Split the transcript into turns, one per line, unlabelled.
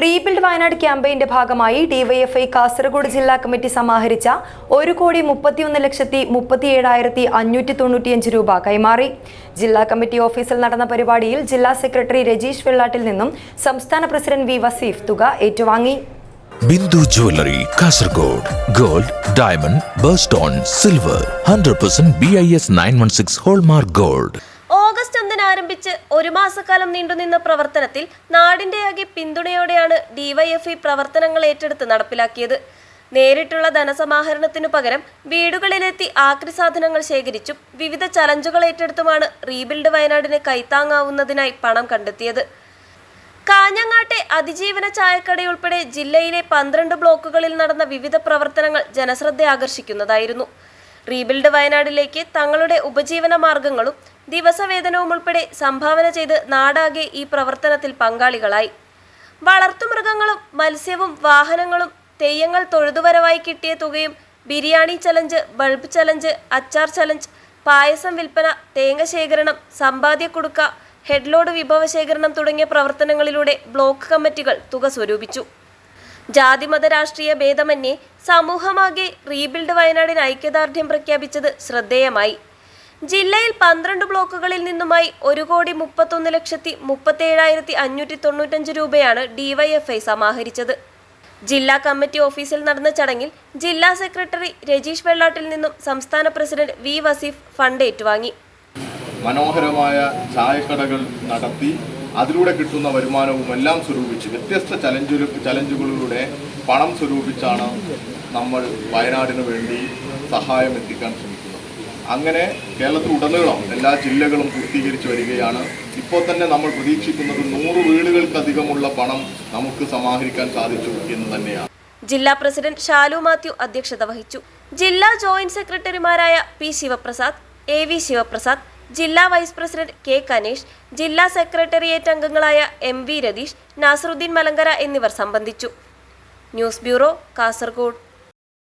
Rebuild Wayanad ക്യാമ്പയിന്റെ ഭാഗമായി DYFI Kasaragod ജില്ലാ കമ്മിറ്റി സമാഹരിച്ച ഒരു കോടി മുപ്പത്തിയൊന്ന് ലക്ഷത്തി മുപ്പത്തിയേഴായിരത്തി അഞ്ഞൂറ്റി തൊണ്ണൂറ്റിയഞ്ച് രൂപ കൈമാറി. ജില്ലാ കമ്മിറ്റി ഓഫീസിൽ നടന്ന പരിപാടിയിൽ ജില്ലാ സെക്രട്ടറി രജീഷ് വെള്ളാട്ടിൽ നിന്നും സംസ്ഥാന പ്രസിഡന്റ് വി വസീഫ് തുക ഏറ്റുവാങ്ങി.
Bindu jewellery Kasaragod gold diamond birthstone silver hundred percent B I S nine one six hallmark gold.
ആരംഭിച്ച് ഒരു മാസക്കാലം നീണ്ടുനിന്ന പ്രവർത്തനത്തിൽ നാടിന്റെയാകെ പിന്തുണയോടെയാണ് ഡിവൈഎഫ്ഇ പ്രവർത്തനങ്ങൾ ഏറ്റെടുത്ത് നടപ്പിലാക്കിയത്. നേരിട്ടുള്ള ധനസമാഹരണത്തിനു പകരം വീടുകളിലെത്തി ആക്രി സാധനങ്ങൾ ശേഖരിച്ചും വിവിധ ചലഞ്ചുകൾ ഏറ്റെടുത്തുമാണ് റീബിൽഡ് വയനാടിന് കൈത്താങ്ങാവുന്നതിനായി പണം കണ്ടെത്തിയത്. കാഞ്ഞങ്ങാട്ടെ അതിജീവന ചായക്കടയുൾപ്പെടെ ജില്ലയിലെ പന്ത്രണ്ട് ബ്ലോക്കുകളിൽ നടന്ന വിവിധ പ്രവർത്തനങ്ങൾ ജനശ്രദ്ധ ആകർഷിക്കുന്നതായിരുന്നു. റീബിൽഡ് വയനാടിലേക്ക് തങ്ങളുടെ ഉപജീവന മാർഗങ്ങളും ദിവസവേതനവും ഉൾപ്പെടെ സംഭാവന ചെയ്ത് നാടാകെ ഈ പ്രവർത്തനത്തിൽ പങ്കാളികളായി. വളർത്തുമൃഗങ്ങളും മത്സ്യവും വാഹനങ്ങളും തെയ്യങ്ങൾ തൊഴുതുവരവായി കിട്ടിയ തുകയും ബിരിയാണി ചലഞ്ച് ബൾബ് ചലഞ്ച് അച്ചാർ ചലഞ്ച് പായസം വിൽപ്പന തേങ്ങ ശേഖരണം സമ്പാദ്യ കൊടുക്ക ഹെഡ്ലോഡ് വിഭവ ശേഖരണം തുടങ്ങിയ പ്രവർത്തനങ്ങളിലൂടെ ബ്ലോക്ക് കമ്മിറ്റികൾ തുക സ്വരൂപിച്ചു. ജാതിമത രാഷ്ട്രീയ ഭേദമന്യേ സമൂഹമാകെ റീബിൽഡ് വയനാടിന് ഐക്യദാർഢ്യം പ്രഖ്യാപിച്ചത് ശ്രദ്ധേയമായി. ജില്ലയിൽ പന്ത്രണ്ട് ബ്ലോക്കുകളിൽ നിന്നുമായി ഒരു കോടി മുപ്പത്തൊന്ന് ലക്ഷത്തി മുപ്പത്തേഴായിരത്തി അഞ്ഞൂറ്റി തൊണ്ണൂറ്റഞ്ച് രൂപയാണ് ഡിവൈഎഫ്ഐ സമാഹരിച്ചത്. ജില്ലാ കമ്മിറ്റി ഓഫീസിൽ നടന്ന ചടങ്ങിൽ ജില്ലാ സെക്രട്ടറി രജീഷ് വെള്ളാട്ടിൽ നിന്നും സംസ്ഥാന പ്രസിഡന്റ് വി വസീഫ് ഫണ്ട് ഏറ്റുവാങ്ങി.
മനോഹരമായ ചായക്കടകൾ നടത്തി അതിലൂടെ കിട്ടുന്ന വരുമാനവും എല്ലാം സ്വരൂപിച്ച് വ്യത്യസ്ത ചലഞ്ചുകൾ ചലഞ്ചുകളിലൂടെ പണം സ്വരൂപിച്ചാണ് നമ്മൾ വയനാടിന് വേണ്ടി സഹായം എത്തിക്കാൻ ശ്രമിക്കുന്നത്. അങ്ങനെ കേരളത്തിലുടനീളം എല്ലാ ജില്ലകളും പൂർത്തീകരിച്ചു വരികയാണ്. ഇപ്പോൾ തന്നെ നമ്മൾ പ്രതീക്ഷിക്കുന്നത് നൂറ് വീടുകൾക്കധികമുള്ള പണം നമുക്ക് സമാഹരിക്കാൻ സാധിച്ചു എന്ന് തന്നെയാണ്.
ജില്ലാ പ്രസിഡന്റ് ഷാലു മാത്യു അധ്യക്ഷത വഹിച്ചു. ജില്ലാ ജോയിന്റ് സെക്രട്ടറിമാരായ P Sivaprasad A V Sivaprasad ജില്ലാ വൈസ് പ്രസിഡന്റ് കെ കനേഷ് ജില്ലാ സെക്രട്ടേറിയറ്റ് അംഗങ്ങളായ എം വി രതീഷ് നാസറുദ്ദീൻ മലങ്കര എന്നിവർ സംബന്ധിച്ചു. News bureau Kasaragod.